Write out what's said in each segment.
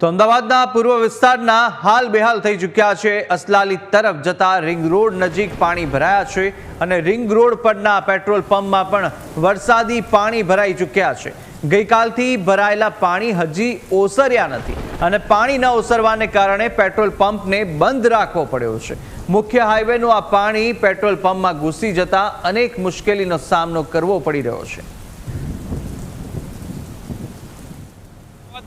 તો અમદાવાદના પૂર્વ વિસ્તારના હાલ બેહાલ થઈ ચૂક્યા છે. અસલાલી તરફ જતા રિંગ રોડ નજીક પાણી ભરાયા છે અને રિંગ રોડ પરના પેટ્રોલ પંપમાં પણ વરસાદી પાણી ભરાઈ ચૂક્યા છે. ગઈકાલથી ભરાયેલા પાણી હજી ઓસર્યા નથી અને પાણી ન ઓસરવાને કારણે પેટ્રોલ પંપને બંધ રાખવો પડ્યો છે. મુખ્ય હાઈવેનું આ પાણી પેટ્રોલ પંપમાં ઘૂસી જતા અનેક મુશ્કેલીનો સામનો કરવો પડી રહ્યો છે.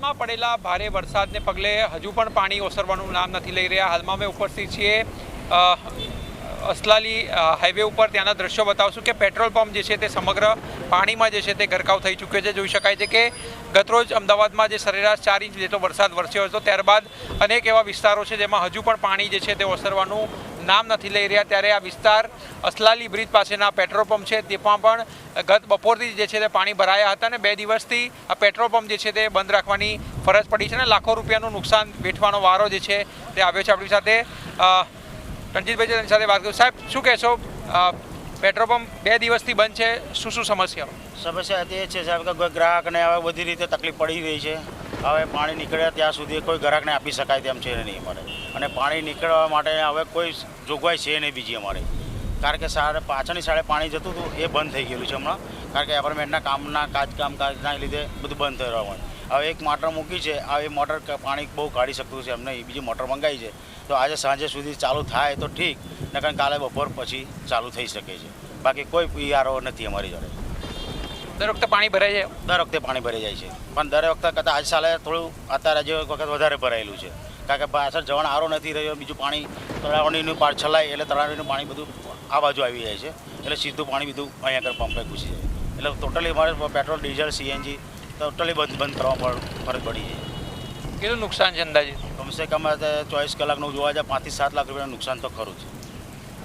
અમદાવાદમાં પડેલા ભારે વરસાદને પગલે હજુ પણ પાણી ઓસરવાનું નામ નથી લઈ રહ્યા. હાલમાં અમે ઉપસ્થિત છીએ અસલાલી હાઈવે ઉપર. ત્યાંના દ્રશ્યો બતાવશું કે પેટ્રોલ પંપ જે છે તે સમગ્ર પાણીમાં જે છે તે ગરકાવ થઈ ચૂક્યો છે. જોઈ શકાય છે કે ગતરોજ અમદાવાદમાં જે સરેરાશ ચાર ઇંચ જેટલો વરસાદ વરસ્યો હતો, ત્યારબાદ અનેક એવા વિસ્તારો છે જેમાં હજુ પણ પાણી જે છે તે ઓસરવાનું નામ નથી લઈ રહ્યા ત્યારે આ વિસ્તાર અસલાલી બ્રિજ પાસેના પેટ્રોલ પંપ છે. તેમાં પણ ગત બપોરથી જે છે તે પાણી ભરાયા હતા અને બે દિવસથી આ પેટ્રોલ પંપ જે છે તે બંધ રાખવાની ફરજ પડી છે અને લાખો રૂપિયાનું નુકસાન વેઠવાનો વારો જે છે તે આવ્યો છે. આપણી સાથે રણજીતભાઈ તેની સાથે વાત કરું. સાહેબ, શું કહેશો? પેટ્રોલ પંપ બે દિવસથી બંધ છે. શું શું સમસ્યાઓ? સમસ્યા તે છે સાહેબ કે ગ્રાહકને હવે બધી રીતે તકલીફ પડી રહી છે. હવે પાણી નીકળ્યા ત્યાં સુધી કોઈ ગ્રાહકને આપી શકાય તેમ છે નહીં અમારે. અને પાણી નીકળવા માટે હવે કોઈ જોગવાઈ છે નહીં બીજી અમારે. કારણ કે સાડે પાછળની સાડે પાણી જતું હતું, એ બંધ થઈ ગયેલું છે હમણાં. કારણ કે એપાર્ટમેન્ટના કામના કાજ કામકાજના લીધે બધું બંધ થઈ રહ્યું હવે એક મોટર મૂકી છે, આ એ મોટર પાણી બહુ કાઢી શકતું છે એમ નહીં બીજી મોટર મંગાવી છે. તો આજે સાંજે સુધી ચાલુ થાય તો ઠીક, નકર કાલે બપોર પછી ચાલુ થઈ શકે છે. બાકી કોઈ પીઆરઓ નથી અમારી જોડે. દર વખતે પાણી ભરાઈ જાય? દર વખતે પાણી ભરાઈ જાય છે. પણ દર વખતે કરતાં આજ સાલે થોડું અત્યારે જે વખત વધારે ભરાયેલું છે. કારણ કે પાછળ જવાનો આરો નથી રહ્યો બીજું પાણી તળાવણીનું પાર છલાય એટલે તળાવણીનું પાણી બધું આ બાજુ આવી જાય છે. એટલે સીધું પાણી બધું અહીંયા આગળ પંપે ઘૂસી જાય. એટલે ટોટલી અમારે પેટ્રોલ ડીઝલ સીએનજી ટોટલી બંધ બંધ કરવા ફરજ પડી જાય કેટલું નુકસાન છે અંદાજે? કમસે કમ ચોવીસ કલાકનું જોવા જાય પાંચથી સાત લાખ રૂપિયાનું નુકસાન તો ખરું છે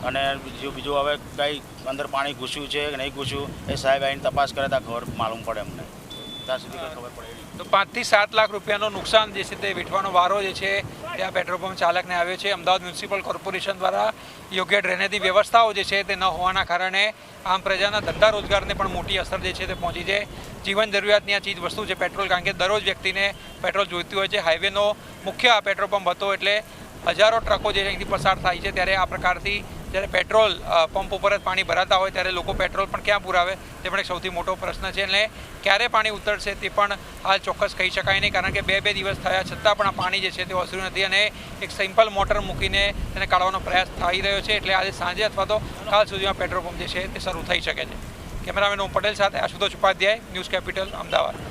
અને બીજું બીજું હવે કંઈ અંદર પાણી ઘૂસ્યું છે કે નહીં ઘૂસ્યું, એ સાહેબ આવીને તપાસ કરે ત્યાં ખબર માલુમ પડે અમને ત્યાં સુધી ખબર પડે તો પાંચથી સાત લાખ રૂપિયાનું નુકસાન જે છે તે વેઠવાનો વારો જે છે, તે આ પેટ્રોલ પંપ ચાલકને આવ્યો છે. અમદાવાદ મ્યુનિસિપલ કોર્પોરેશન દ્વારા યોગ્ય ડ્રેનેજની વ્યવસ્થાઓ જે છે તે ન હોવાના કારણે આમ પ્રજાના ધંધા રોજગારને પણ મોટી અસર જે છે તે પહોંચી છે. જીવન જરૂરિયાતની આ ચીજ વસ્તુ છે પેટ્રોલ, કારણ કે દરરોજ વ્યક્તિને પેટ્રોલ જોઈતું હોય છે. હાઈવેનો મુખ્ય આ પેટ્રોલ પંપ હતો એટલે હજારો ટ્રકો જે અહીંથી પસાર થાય છે. ત્યારે આ પ્રકારથી જ્યારે પેટ્રોલ પંપ ઉપર જ પાણી ભરાતા હોય ત્યારે લોકો પેટ્રોલ પણ ક્યાં પુરાવે? તે પણ એક સૌથી મોટો પ્રશ્ન છે. એટલે ક્યારે પાણી ઉતરશે તે પણ હાલ ચોક્કસ કહી શકાય નહીં, કારણ કે બે બે દિવસ થયા છતાં પણ આ પાણી જે છે તે ઓસર્યું નથી અને એક સિમ્પલ મોટર મૂકીને તેને કાઢવાનો પ્રયાસ થઈ રહ્યો છે. એટલે આજે સાંજે અથવા તો કાલ સુધીમાં પેટ્રોલ પંપ જે છે તે શરૂ થઈ શકે છે. કેમેરામેન ઓમ પટેલ સાથે આશુતોષ ઉપાધ્યાય, ન્યૂઝ કેપિટલ, અમદાવાદ.